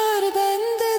kadar bende.